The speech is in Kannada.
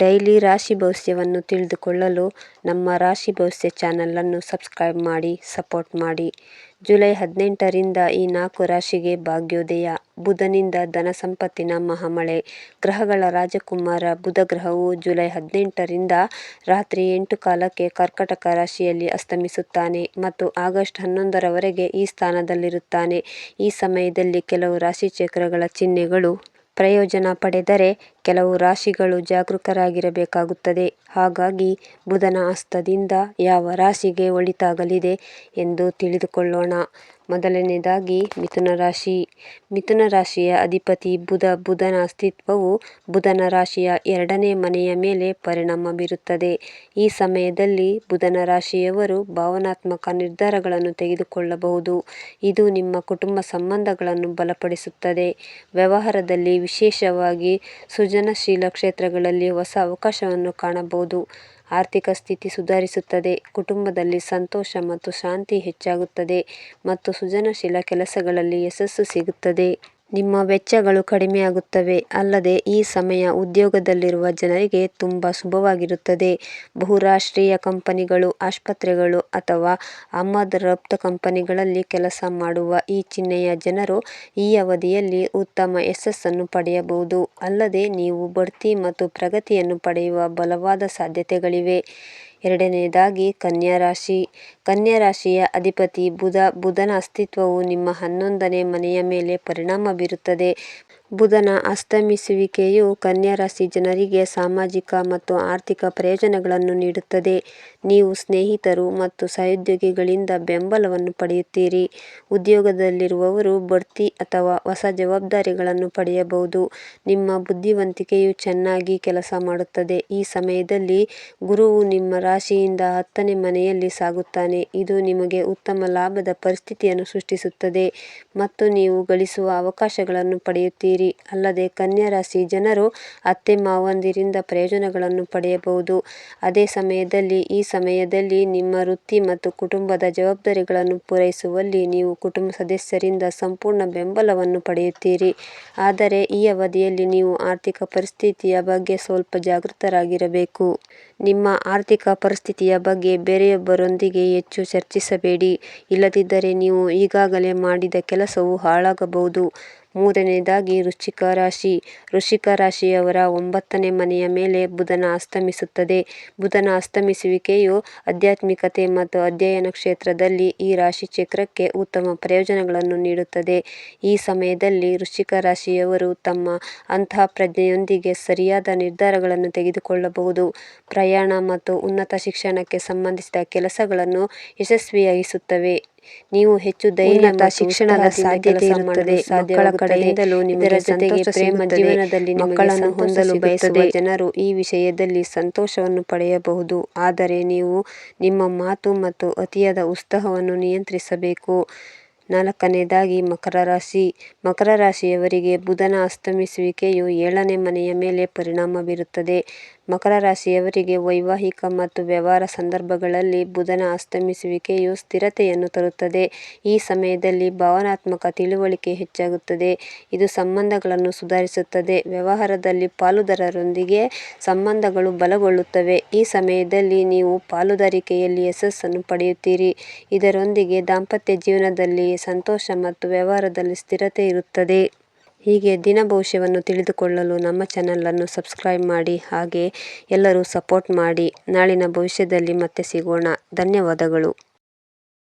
ಡೈಲಿ ರಾಶಿ ಭವಿಷ್ಯವನ್ನು ತಿಳಿದುಕೊಳ್ಳಲು ನಮ್ಮ ರಾಶಿ ಭವಿಷ್ಯ ಚಾನಲನ್ನು ಸಬ್ಸ್ಕ್ರೈಬ್ ಮಾಡಿ, ಸಪೋರ್ಟ್ ಮಾಡಿ. ಜುಲೈ ಹದಿನೆಂಟರಿಂದ ಈ ನಾಲ್ಕು ರಾಶಿಗೆ ಭಾಗ್ಯೋದಯ. ಬುಧನಿಂದ ಧನ ಸಂಪತ್ತಿನ ಮಹಾಮಳೆ. ಗ್ರಹಗಳ ರಾಜಕುಮಾರ ಬುಧ ಗ್ರಹವು ಜುಲೈ ಹದಿನೆಂಟರಿಂದ ರಾತ್ರಿ ಎಂಟು ಕಾಲಕ್ಕೆ ಕರ್ಕಟಕ ರಾಶಿಯಲ್ಲಿ ಅಸ್ತಮಿಸುತ್ತಾನೆ ಮತ್ತು ಆಗಸ್ಟ್ ಹನ್ನೊಂದರವರೆಗೆ ಈ ಸ್ಥಾನದಲ್ಲಿರುತ್ತಾನೆ. ಈ ಸಮಯದಲ್ಲಿ ಕೆಲವು ರಾಶಿ ಚಕ್ರಗಳ ಚಿಹ್ನೆಗಳು ಪ್ರಯೋಜನ ಪಡೆದರೆ ಕೆಲವು ರಾಶಿಗಳು ಜಾಗರೂಕರಾಗಿರಬೇಕಾಗುತ್ತದೆ. ಹಾಗಾಗಿ ಬುಧನ ಹಸ್ತದಿಂದ ಯಾವ ರಾಶಿಗೆ ಒಳಿತಾಗಲಿದೆ ಎಂದು ತಿಳಿದುಕೊಳ್ಳೋಣ. ಮೊದಲನೆಯದಾಗಿ ಮಿಥುನ ರಾಶಿ. ಮಿಥುನ ರಾಶಿಯ ಅಧಿಪತಿ ಬುಧ, ಬುಧನ ಅಸ್ತಿತ್ವವು ಬುಧನ ರಾಶಿಯ ಎರಡನೇ ಮನೆಯ ಮೇಲೆ ಪರಿಣಾಮ ಬೀರುತ್ತದೆ. ಈ ಸಮಯದಲ್ಲಿ ಬುಧನ ರಾಶಿಯವರು ಭಾವನಾತ್ಮಕ ನಿರ್ಧಾರಗಳನ್ನು ತೆಗೆದುಕೊಳ್ಳಬಹುದು. ಇದು ನಿಮ್ಮ ಕುಟುಂಬ ಸಂಬಂಧಗಳನ್ನು ಬಲಪಡಿಸುತ್ತದೆ. ವ್ಯವಹಾರದಲ್ಲಿ ವಿಶೇಷವಾಗಿ ಸೃಜನಶೀಲ ಕ್ಷೇತ್ರಗಳಲ್ಲಿ ಹೊಸ ಅವಕಾಶವನ್ನು ಕಾಣಬಹುದು. ಆರ್ಥಿಕ ಸ್ಥಿತಿ ಸುಧಾರಿಸುತ್ತದೆ, ಕುಟುಂಬದಲ್ಲಿ ಸಂತೋಷ ಮತ್ತು ಶಾಂತಿ ಹೆಚ್ಚಾಗುತ್ತದೆ ಮತ್ತು ಸೃಜನಶೀಲ ಕೆಲಸಗಳಲ್ಲಿ ಯಶಸ್ಸು ಸಿಗುತ್ತದೆ. ನಿಮ್ಮ ವೆಚ್ಚಗಳು ಕಡಿಮೆಯಾಗುತ್ತವೆ. ಅಲ್ಲದೆ ಈ ಸಮಯ ಉದ್ಯೋಗದಲ್ಲಿರುವ ಜನರಿಗೆ ತುಂಬ ಶುಭವಾಗಿರುತ್ತದೆ. ಬಹುರಾಷ್ಟ್ರೀಯ ಕಂಪನಿಗಳು, ಆಸ್ಪತ್ರೆಗಳು ಅಥವಾ ಆಮದು ರಫ್ತು ಕಂಪನಿಗಳಲ್ಲಿ ಕೆಲಸ ಮಾಡುವ ಈ ಚಿಹ್ನೆಯ ಜನರು ಈ ಅವಧಿಯಲ್ಲಿ ಉತ್ತಮ ಯಶಸ್ಸನ್ನು ಪಡೆಯಬಹುದು. ಅಲ್ಲದೆ ನೀವು ಬಡ್ತಿ ಮತ್ತು ಪ್ರಗತಿಯನ್ನು ಪಡೆಯುವ ಬಲವಾದ ಸಾಧ್ಯತೆಗಳಿವೆ. ಎರಡನೆಯದಾಗಿ ಕನ್ಯಾ ರಾಶಿ. ಕನ್ಯಾ ರಾಶಿಯ ಅಧಿಪತಿ ಬುಧ. ಬುಧನ ಅಸ್ತಿತ್ವವು ನಿಮ್ಮ ಹನ್ನೊಂದನೇ ಮನೆಯ ಮೇಲೆ ಪರಿಣಾಮ ಬೀರುತ್ತದೆ. ಬುಧನ ಅಸ್ತಮಿಸುವಿಕೆಯು ಕನ್ಯಾ ರಾಶಿ ಜನರಿಗೆ ಸಾಮಾಜಿಕ ಮತ್ತು ಆರ್ಥಿಕ ಪ್ರಯೋಜನಗಳನ್ನು ನೀಡುತ್ತದೆ. ನೀವು ಸ್ನೇಹಿತರು ಮತ್ತು ಸಹೋದ್ಯೋಗಿಗಳಿಂದ ಬೆಂಬಲವನ್ನು ಪಡೆಯುತ್ತೀರಿ. ಉದ್ಯೋಗದಲ್ಲಿರುವವರು ಬಡ್ತಿ ಅಥವಾ ಹೊಸ ಜವಾಬ್ದಾರಿಗಳನ್ನು ಪಡೆಯಬಹುದು. ನಿಮ್ಮ ಬುದ್ಧಿವಂತಿಕೆಯು ಚೆನ್ನಾಗಿ ಕೆಲಸ ಮಾಡುತ್ತದೆ. ಈ ಸಮಯದಲ್ಲಿ ಗುರುವು ನಿಮ್ಮ ರಾಶಿಯಿಂದ ಹತ್ತನೇ ಮನೆಯಲ್ಲಿ ಸಾಗುತ್ತಾನೆ. ಇದು ನಿಮಗೆ ಉತ್ತಮ ಲಾಭದ ಪರಿಸ್ಥಿತಿಯನ್ನು ಸೃಷ್ಟಿಸುತ್ತದೆ ಮತ್ತು ನೀವು ಗಳಿಸುವ ಅವಕಾಶಗಳನ್ನು ಪಡೆಯುತ್ತೀರಿ. ಅಲ್ಲದೆ ಕನ್ಯಾ ರಾಶಿ ಜನರು ಅತ್ತೆ ಮಾವಂದಿರಿಂದ ಪ್ರಯೋಜನಗಳನ್ನು ಪಡೆಯಬಹುದು. ಅದೇ ಸಮಯದಲ್ಲಿ, ಈ ಸಮಯದಲ್ಲಿ ನಿಮ್ಮ ವೃತ್ತಿ ಮತ್ತು ಕುಟುಂಬದ ಜವಾಬ್ದಾರಿಗಳನ್ನು ಪೂರೈಸುವಲ್ಲಿ ನೀವು ಕುಟುಂಬ ಸದಸ್ಯರಿಂದ ಸಂಪೂರ್ಣ ಬೆಂಬಲವನ್ನು ಪಡೆಯುತ್ತೀರಿ. ಆದರೆ, ಈ ಅವಧಿಯಲ್ಲಿ ನೀವು ಆರ್ಥಿಕ ಪರಿಸ್ಥಿತಿಯ ಬಗ್ಗೆ ಸ್ವಲ್ಪ ಜಾಗೃತರಾಗಿರಬೇಕು. ನಿಮ್ಮ ಆರ್ಥಿಕ ಪರಿಸ್ಥಿತಿಯ ಬಗ್ಗೆ ಬೇರೆಯೊಬ್ಬರೊಂದಿಗೆ ಹೆಚ್ಚು ಚರ್ಚಿಸಬೇಡಿ. ಇಲ್ಲದಿದ್ದರೆ ನೀವು ಈಗಾಗಲೇ ಮಾಡಿದ ಕೆಲಸವು ಹಾಳಾಗಬಹುದು. ಮೂರನೆಯದಾಗಿ, ವೃಶ್ಚಿಕ ರಾಶಿ. ವೃಶ್ಚಿಕ ರಾಶಿಯವರ ಒಂಬತ್ತನೇ ಮನೆಯ ಮೇಲೆ ಬುಧನ ಅಸ್ತಮಿಸುತ್ತದೆ. ಬುಧನ ಅಸ್ತಮಿಸುವಿಕೆಯು ಆಧ್ಯಾತ್ಮಿಕತೆ ಮತ್ತು ಅಧ್ಯಯನ ಕ್ಷೇತ್ರದಲ್ಲಿ ಈ ರಾಶಿ ಚಕ್ರಕ್ಕೆ ಉತ್ತಮ ಪ್ರಯೋಜನಗಳನ್ನು ನೀಡುತ್ತದೆ. ಈ ಸಮಯದಲ್ಲಿ ವೃಶ್ಚಿಕ ರಾಶಿಯವರು ತಮ್ಮ ಅಂತಃಪ್ರಜ್ಞೆಯೊಂದಿಗೆ ಸರಿಯಾದ ನಿರ್ಧಾರಗಳನ್ನು ತೆಗೆದುಕೊಳ್ಳಬಹುದು. ಪ್ರಯಾಣ ಮತ್ತು ಉನ್ನತ ಶಿಕ್ಷಣಕ್ಕೆ ಸಂಬಂಧಿಸಿದ ಕೆಲಸಗಳನ್ನು ಯಶಸ್ವಿಯಾಗಿಸುತ್ತವೆ. ನೀವು ಹೆಚ್ಚು ದೈನಂದ ಮತ್ತು ಶಿಕ್ಷಣದ ಸಾಧ್ಯತೆ ಇರುತ್ತದೆ ಮಕ್ಕಳ ಕಡೆಯಿಂದಲೂ ನಿಮ್ಮ ಜೊತೆಗೆ ಪ್ರೇಮ ಜೀವನದಲ್ಲಿ ಮಕ್ಕಳನ್ನು ಹೊಂದಲು ಬಯಸುವ ಜನರು ಈ ವಿಷಯದಲ್ಲಿ ಸಂತೋಷವನ್ನು ಪಡೆಯಬಹುದು. ಆದರೆ ನೀವು ನಿಮ್ಮ ಮಾತು ಮತ್ತು ಅತಿಯಾದ ಉತ್ಸಾಹವನ್ನು ನಿಯಂತ್ರಿಸಬೇಕು. ನಾಲ್ಕನೆಯದಾಗಿ ಮಕರ ರಾಶಿ. ಮಕರ ರಾಶಿಯವರಿಗೆ ಬುಧನ ಅಸ್ತಮಿಸುವಿಕೆಯು ಏಳನೇ ಮನೆಯ ಮೇಲೆ ಪರಿಣಾಮ ಬೀರುತ್ತದೆ. ಮಕರ ರಾಶಿಯವರಿಗೆ ವೈವಾಹಿಕ ಮತ್ತು ವ್ಯವಹಾರ ಸಂದರ್ಭಗಳಲ್ಲಿ ಬುಧನ ಅಸ್ತಮಿಸುವಿಕೆಯು ಸ್ಥಿರತೆಯನ್ನು ತರುತ್ತದೆ. ಈ ಸಮಯದಲ್ಲಿ ಭಾವನಾತ್ಮಕ ತಿಳುವಳಿಕೆ ಹೆಚ್ಚಾಗುತ್ತದೆ. ಇದು ಸಂಬಂಧಗಳನ್ನು ಸುಧಾರಿಸುತ್ತದೆ. ವ್ಯವಹಾರದಲ್ಲಿ ಪಾಲುದಾರರೊಂದಿಗೆ ಸಂಬಂಧಗಳು ಬಲಗೊಳ್ಳುತ್ತವೆ. ಈ ಸಮಯದಲ್ಲಿ ನೀವು ಪಾಲುದಾರಿಕೆಯಲ್ಲಿ ಯಶಸ್ಸನ್ನು ಪಡೆಯುತ್ತೀರಿ. ಇದರೊಂದಿಗೆ ದಾಂಪತ್ಯ ಜೀವನದಲ್ಲಿ ಸಂತೋಷ ಮತ್ತು ವ್ಯವಹಾರದಲ್ಲಿ ಸ್ಥಿರತೆ ಇರುತ್ತದೆ. ಹೀಗೆ ದಿನ ಭವಿಷ್ಯವನ್ನು ತಿಳಿದುಕೊಳ್ಳಲು ನಮ್ಮ ಚಾನಲನ್ನು ಸಬ್ಸ್ಕ್ರೈಬ್ ಮಾಡಿ, ಹಾಗೆ ಎಲ್ಲರೂ ಸಪೋರ್ಟ್ ಮಾಡಿ. ನಾಳಿನ ಭವಿಷ್ಯದಲ್ಲಿ ಮತ್ತೆ ಸಿಗೋಣ. ಧನ್ಯವಾದಗಳು.